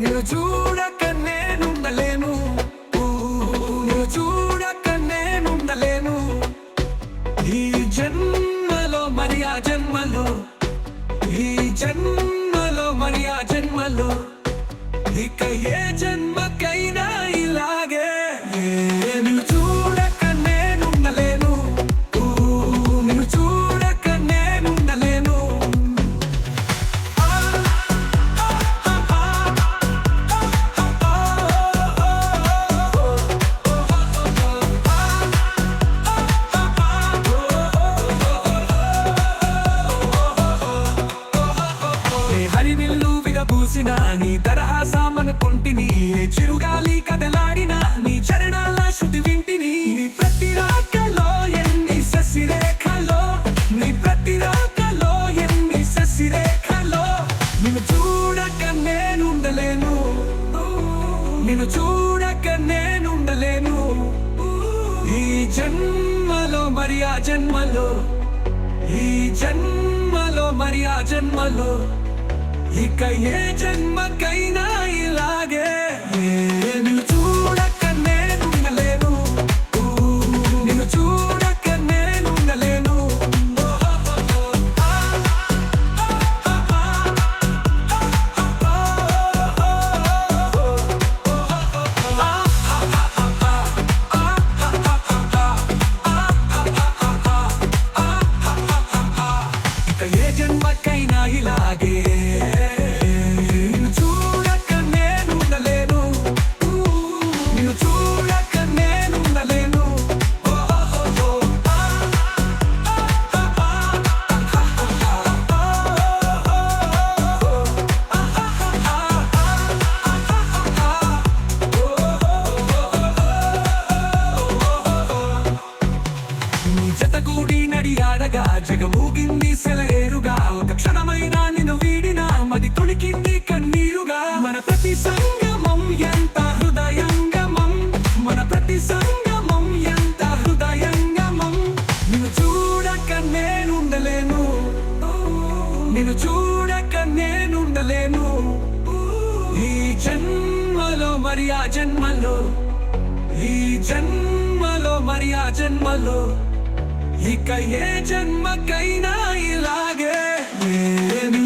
నిన్ను చూడక నేనుండలేను. నిన్ను చూడక నేనుండలేను. ఈ జన్మలో మరి ఆ జన్మలో. ఈ జన్మలో మరి ఆ జన్మలో. ఇక ఏ జన్మకైనా విరబూసిన నీ తరహాసామనుకుంటిని కొంటిని చిరుగాలి కదలాడిన నీ చరణాల శృతి వింటిని నీ ప్రతి రాకలో ఎన్ని ససిరేఖలో నీ ప్రతి రాకలో ఎన్ని ససిరేఖలో నిన్ను చూడక నేనుండలేను నిన్ను చూడక నేనుండలేను. ఈ జన్మలో మరి ఆ జన్మలో ఈ జన్మలో మరి ఆ జన్మలో ఇక ఏ జన్మకైనా ఇలాగే. నీ జతగూడి నడియాడగా జగమూగింది సెలయేరుగా. ఒక క్షణమైనా నిన్ను వీడిన మది తొలికింది కన్నీరుగా. మన ప్రతి సంగమం ఎంత హృదయంగమం? మన ప్రతి సంగమం ఎంత హృదయంగమం? నిన్ను చూడక నేనుండలేను. నిన్ను చూడక నేనుండలేను. ఈ జన్మలో మరి ఆ జన్మలో ఈ జన్మలో మరి ఆ జన్మలో ఇక ఏ జన్మకైనా ఇలాగే. నేను